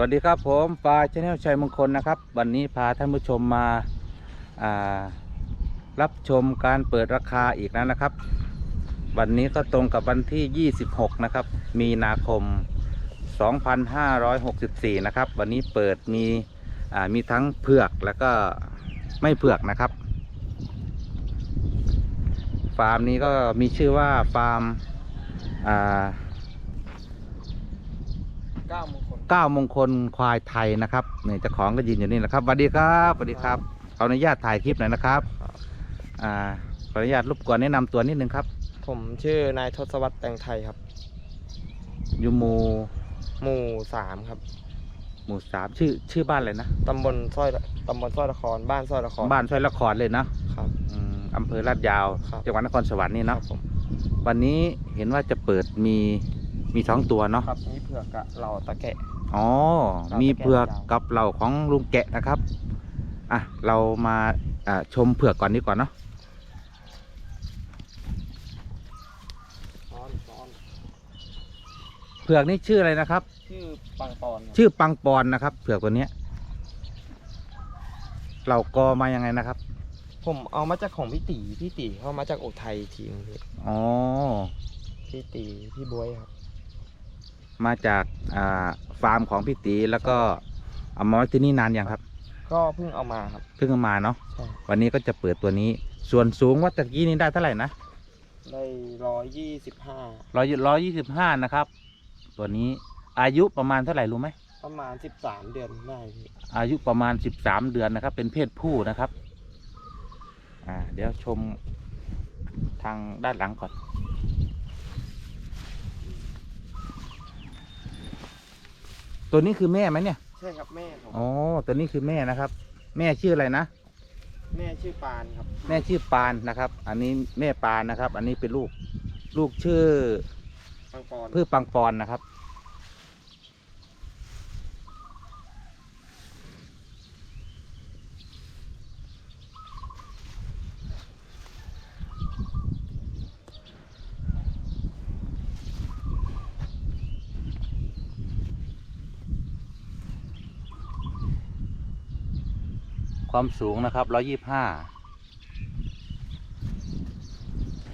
วัสดีครับผมปลาชแนลชัยมงคลนะครับ วันนี้พาท่านผู้ชมมาารับชมการเปิดราคาอีกแล้วนะครับ วันนี้ก็ตรงกับวันที่ 26 นะครับ มีนาคม 2564 นะครับ วันนี้เปิดมีมีทั้งเผือกแล้วก็ไม่เผือกนะครับ ฟาร์มนี้ก็มีชื่อว่าฟาร์มเก้ามง ก้ามงคลควายไทยนะครับเนี่ยเจ้าของก็ยืนอยู่นี่แหละครับสวัสดีครับสวัสดีครับขออนุญาตถ่ายคลิปหน่อยนะครับอ่าขออนุญาตรบกวนแนะนำตัวนิดนึงครับ ผมชื่อนายทศวรรษแตงไทยครับ อยู่หมู่หมู่สามครับ หมู่สามชื่อชื่อบ้านอะไรนะตำบลสร้อยตำบลสร้อยละคร บ้านสร้อยละครบ้านสร้อยละครเลยนะครับ อืมอำเภอลาดยาวครับ จังหวัดนครสวรรค์นี่ครัเนาะบผมวันนี้เห็นว่าจะเปิดมีมีสองตัวเนาะครับนี่เผือกกะเหล่าตะแกะ อ๋อเรามีมีเผือกแกะยาวกับเหล่าของลุงแกะนะครับ อะ เรามาอ่าชมเผือกก่อนดีกว่าเนาะซ้อนซ้อนเผือกนี่ชื่ออะไรนะครับ ชื่อปังปอนครับชื่อปังปอนนะครับ เผือกตัวเนี้ยเรากอมายังไงนะครับ ผมเอามาจากของพี่ตีพี่ตีเขามาจากอุทัยทีนึงพี่อ๋อพี่ตีพี่บวยครับ มาจากอ่าฟาร์มของพี่ตีแล้วก็เอามาไว้ที่นี่นานยังครับ ก็เพิ่งเอามาครับ เพิ่งเอามาเนาะใช่ วันนี้ก็จะเปิดตัวนี้ ส่วนสูงวัดตะกี้นี้ได้เท่าไหร่นะได้ร้อยยี่สิบห้าร้อยร้อยยี่สิบห้านะครับ ตัวนี้อายุประมาณเท่าไหร่รู้ไหม ประมาณสิบสามเดือนได้พี่อายุประมาณสิบสามเดือนนะครับ เป็นเพศผู้นะครับ อ่า เดี๋ยวชมทางด้านหลังก่อน ตัวนี้คือแม่ไหมเนี่ย ใช่ครับแม่ผมอ๋อ ตัวนี้คือแม่นะครับ แม่ชื่ออะไรนะ แม่ชื่อปานครับแม่ชื่อปานนะครับ อันนี้แม่ปานนะครับ อันนี้เป็นลูก ลูกชื่อปังปอน พืชปังปอนนะครับ ความสูงนะครับร้อยี่ห้า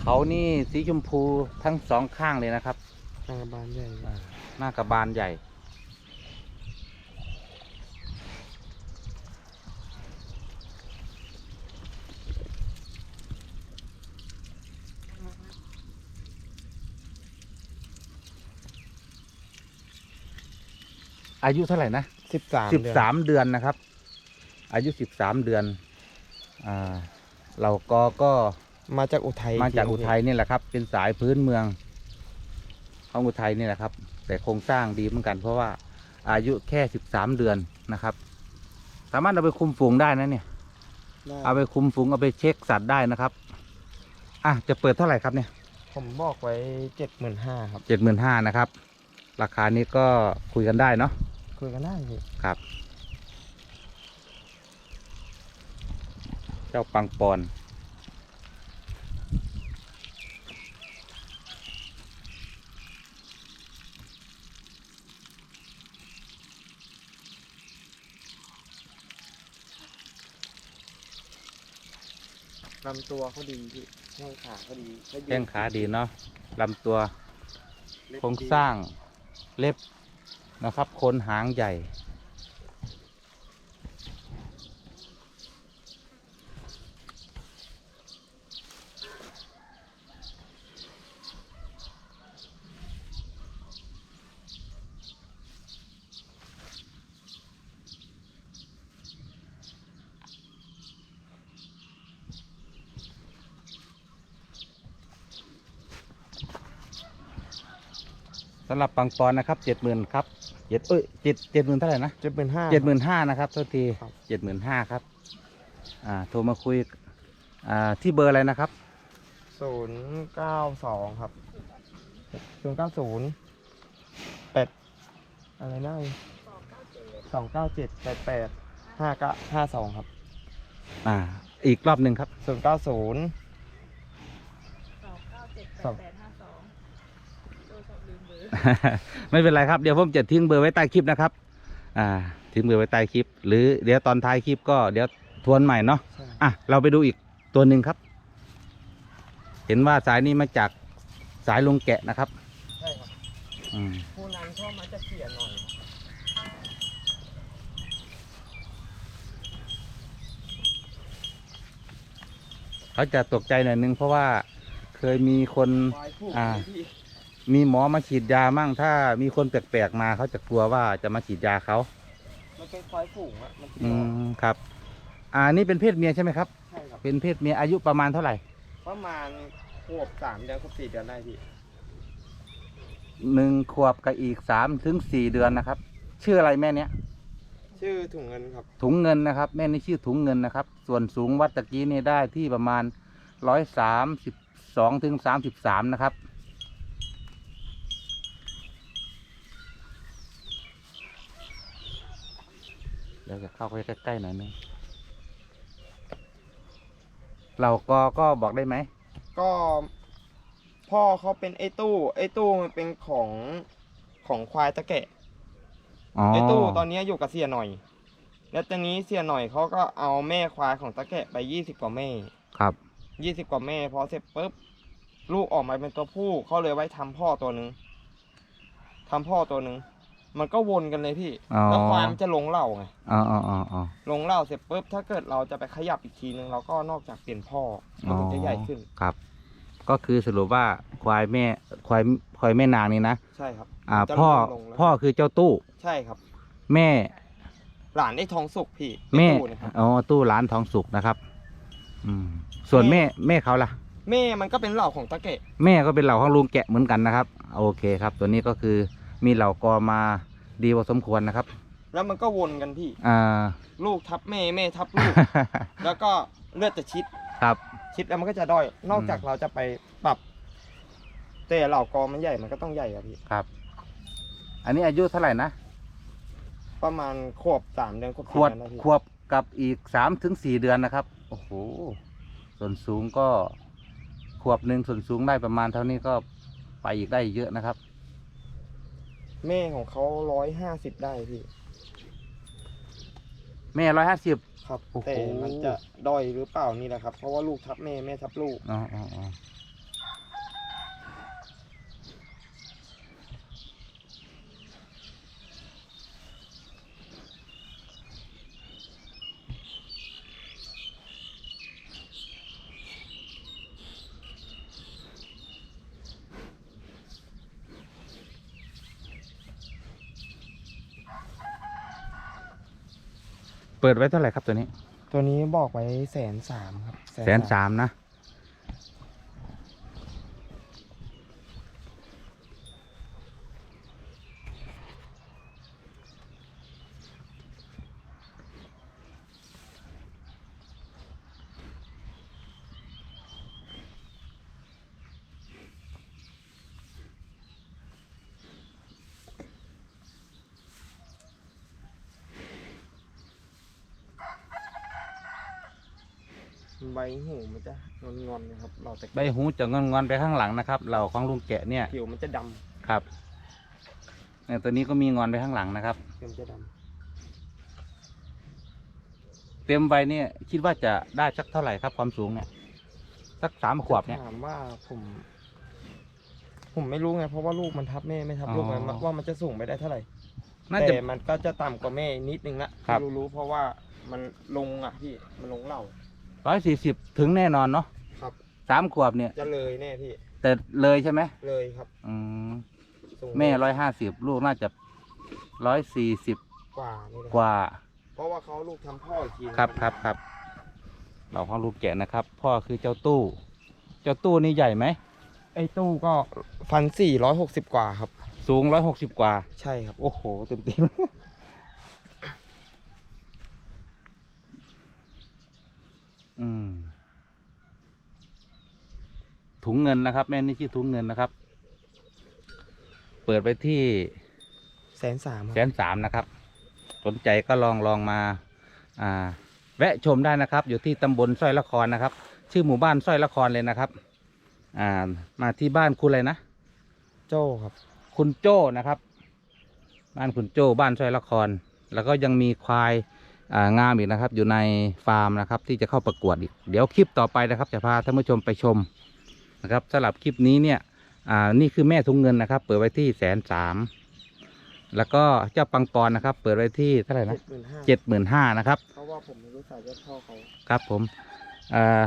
เขานี่สีชมพูทั้งสองข้างเลยนะครับนางกระบาลใหญ่หน้ากระบาลใหญ่ อายุเท่าไหร่นะสิบสามสิบสามเดือนนะครับ อายุสิบสามเดือนอ่าเราก็ก็มาจากอุทัยมาจากทีอุทัยนี่แหละครับ เป็นสายพื้นเมืองของอุทัยนี่แหละครับ แต่โครงสร้างดีเหมือนกัน เพราะว่าอายุแค่สิบสามเดือนนะครับ สามารถเอาไปคุมฝูงได้นะเนี่ยได้เอาไปคุมฝูงเอาไปเช็คสัตว์ได้นะครับอะจะเปิดเท่าไหร่ครับเนี่ย ผมบอกไว้เจ็ดหมื่นห้าครับเจ็ดหมื่นห้านะครับ ราคานี้ก็คุยกันได้เนาะคุยกันได้พี่ครับ เจ้าปังปอน ลำตัวเขาดีพี่แข้งขาเขาดีเขยืนแข้งขาดีเนาะลำตัวเล็บโครงสร้างเล็บนะครับโคนหางใหญ่ สำหรับปังปอนนะครับเจ็ดหมื่นครับเจ็ดเอ้ยเจ็ดเจ็ดหมื่นเท่าไหร่นะเจ็ดหมื่นห้า เจ็ดหมื่นห้านะครับโทษทีครับ เจ็ดหมื่นห้าครับ อ่าโทรมาคุยอ่าที่เบอร์อะไรนะครับศูนย์เก้าสองครับศูนย์เก้าศูนย์แปดอะไรนะสองเก้าเจ็ดแปดแปดห้าเก้าห้าสองครับอ่าอีกรอบหนึ่งครับศูนย์เก้าศูนย์สอง ไม่เป็นไรครับเดี๋ยวผมจะทิ้งเบอร์ไว้ใต้คลิปนะครับ อ่า ทิ้งเบอร์ไว้ใต้คลิป หรือเดี๋ยวตอนท้ายคลิปก็เดี๋ยวทวนใหม่เนาะใช่อะเราไปดูอีกตัวหนึ่งครับ เห็นว่าสายนี้มาจากสายลุงแกะนะครับใช่ครับอืมผู้นั้นเข้ามาจะเสียหน่อยเขาจะตกใจหน่อยนึงเพราะว่าเคยมีคน ควายผูกอ่า พี่ มีหมอมาฉีดยามั่งถ้ามีคนแปลกๆมาเขาจะกลัวว่าจะมาฉีดยาเขามันเป็นควายฝูงอะมันอืมครับ อ่านี่เป็นเพศเมียใช่ไหมครับ ใช่ครับ เป็นเพศเมียอายุประมาณเท่าไหร่ประมาณขวบสามเดือนขวบสี่เดือนได้พี่หนึ่งขวบกับอีกสามถึงสี่เดือนนะครับ ชื่ออะไรแม่เนี้ย ชื่อถุงเงินครับ ถุงเงินนะครับ แม่นี่ชื่อถุงเงินนะครับ ส่วนสูงวัดตะกี้นี่ได้ที่ประมาณร้อยสามสิบสองถึงสามสิบสามนะครับ ดี๋ยวจะเข้าไปใกล้ๆหน่อยนึงเราก็ก็บอกได้ไหมก็พ่อเขาเป็นไอ้ตู้ ไอ้ตู้มันเป็นของของควายตะแกะอ๋อไอ้ตู้ตอนนี้อยู่กับเสียหน่อย แล้วตอนนี้เสียหน่อยเขาก็เอาแม่ควายของตะแกะไปยี่สิบกว่าแม่ครับยี่สิบกว่าแม่พอเสร็จปุ๊บลูกออกมาเป็นตัวผู้เขาเลยไว้ทำพ่อตัวหนึ่งทำพ่อตัวหนึ่ง มันก็วนกันเลยพี่อ๋อ แล้วควายมันจะลงเหล่าไงอ๋ออ๋ออ๋ออ๋อ ลงเหล่าเสร็จปุ๊บถ้าเกิดเราจะไปขยับอีกทีนึงเราก็นอกจากเปลี่ยนพ่อมันถึงจะใหญ่ขึ้น ครับ ก็คือสรุปว่าควายแม่ควายควายแม่นางนี่นะใช่ครับ อ่าจะพ่อลงๆแล้ว พ่อคือเจ้าตู้ ใช่ครับ แม่หลานได้ทองสุกพี่แม่ไอ้ตู้เนะครับ อ๋อตู้ร้านทองสุกนะครับ อืม ส่วนแม่ แม่แม่เขาล่ะ แม่มันก็เป็นเหล่าของตะเกะ แม่ก็เป็นเหล่าของลุงแกะเหมือนกันนะครับ โอเคครับ ตัวนี้ก็คือ มีเหล่ากอมาดีพอสมควรนะครับ แล้วมันก็วนกันพี่ อ่า ลูกทับแม่แม่ทับลูก แล้วก็เลือดจะชิดครับ ชิดแล้วมันก็จะด้อย นอกจากอืมเราจะไปปรับ แต่เหล่ากอมันใหญ่มันก็ต้องใหญ่อะพี่ ครับ อันนี้อายุเท่าไหร่นะ ประมาณขวบสามเดือนขวบขสี่วดเดือนนะพี่ขวบกับอีกสามถึงสี่เดือนนะครับ โอ้โห ส่วนสูงก็ ขวบหนึ่งส่วนสูงได้ประมาณเท่านี้ก็ไปอีกได้เยอะนะครับ แม่ของเขาร้อยห้าสิบได้พี่ แม่ร้อยห้าสิบ ครับ โอ้โห แต่มันจะด้อยหรือเปล่านี่แหละครับ เพราะว่าลูกทับแม่แม่ทับลูก อ๋ออ๋ออ๋อ เปิดไว้เท่าไหร่ครับตัวนี้ ตัวนี้บอกไว้แสนสามครับแสนสามนะ ใบหูมันจะงอนๆนะครับ เราแต่ใบหูจะงอนๆไปข้างหลังนะครับเราของลุงแกะเนี่ยผิวมันจะดำครับเนี่ยตัวนี้ก็มีงอนไปข้างหลังนะครับผิวมันจะดเต็มใบเนี่ยคิดว่าจะได้สักเท่าไหร่ครับความสูงเนี่ยสักสามำขวบเนี่ย ถามว่าผม ผมไม่รู้ไงเพราะว่าลูกมันทับแม่ไม่ทับลูกอ๋อมันว่ามันจะสูงไปได้เท่าไหร่น่าจะ แต่มันก็จะต่ำกว่าแม่นิดนึงนะครับที่รู้ๆเพราะว่ามันลงอะพี่มันลงเหล่า ร้อยสี่สิบถึงแน่นอนเนาะครับ สามขวบเนี่ย จะเลยแน่พี่แต่เลยใช่ไหมเลยครับอืมสูงแม่ร้อยห้าสิบลูกน่าจะร้อยสี่สิบกว่านี่แหละกว่า เพราะว่าเขาลูกทำพ่ออีกทีนึงครับครับครับเราของลูกแกะนะครับ พ่อคือเจ้าตู้ เจ้าตู้นี่ใหญ่ไหม ไอ้ตู้ก็พันสี่ร้อยหกสิบกว่าครับ สูงร้อยหกสิบกว่า ใช่ครับ โอ้โห เต็มเต็ม ถุงเงินนะครับ แม่นี่ชื่อถุงเงินนะครับ เปิดไปที่แสนสามแสนสามนะครับ สนใจก็ลองลองมา อ่า แวะชมได้นะครับ อยู่ที่ตำบลสร้อยละครนะครับ ชื่อหมู่บ้านสร้อยละครเลยนะครับ อ่า มาที่บ้านคุณอะไรนะ โจ้ครับ คุณโจ้นะครับ บ้านคุณโจ้บ้านสร้อยละคร แล้วก็ยังมีควายอ่างามอีกนะครับ อยู่ในฟาร์มนะครับ ที่จะเข้าประกวดอีก เดี๋ยวคลิปต่อไปนะครับ จะพาท่านผู้ชมไปชม นะครับสำหรับคลิปนี้เนี่ยอ่านี่คือแม่ทุงเงินนะครับ เปิดไว้ที่แสนสามแล้วก็เจ้าปังปอนนะครับ เปิดไว้ที่เท่าไหร่นะเจ็ดหมื่นห้าเจ็ดหมื่นห้านะครับเพราะว่าผมไม่รู้สายยอดพ่อเขาครับผมอ่า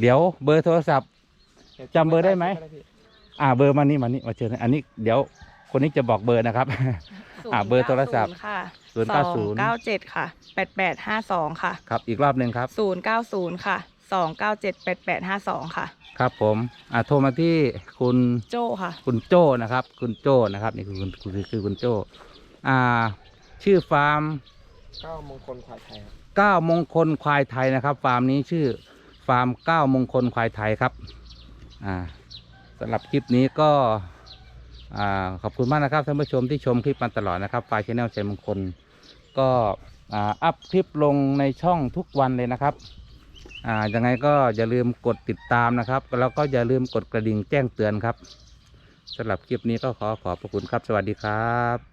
เดี๋ยวเบอร์โทรศัพท์จำเบอร์ได้ไหมอ่าเบอร์มานี่มานี่มาเชิญอันนี้เดี๋ยวคนนี้จะบอกเบอร์นะครับ อ่าเบอร์โทรศัพท์ค่ะศูนย์เก้าศูนย์เก้าเจ็ดค่ะแปดแปดห้าสองค่ะ ครับ อีกรอบหนึ่งครับศูนย์เก้าศูนย์ค่ะ สองเก้าเจ็ดแปดแปดห้าสองค่ะ ครับผมอ่าโทรมาที่คุณโจ้ค่ะ คุณโจ้นะครับ คุณโจ้นะครับนี่คือคุณคือคือคุณโจ้อ่า ชื่อฟาร์มเก้ามงคลควายไทยครับเก้ามงคลควายไทยนะครับ ฟาร์มนี้ชื่อฟาร์มเก้ามงคลควายไทยครับอ่าสำหรับคลิปนี้ก็อ่าขอบคุณมากนะครับท่านผู้ชมที่ชมคลิปมาตลอดนะครับไฟล์ชแนลชัยมงคลก็อ่าอัพคลิปลงในช่องทุกวันเลยนะครับ อ่ายังไงก็อย่าลืมกดติดตามนะครับ แล้วก็อย่าลืมกดกระดิ่งแจ้งเตือนครับสำหรับคลิปนี้ก็ขอขอบพระคุณครับ สวัสดีครับ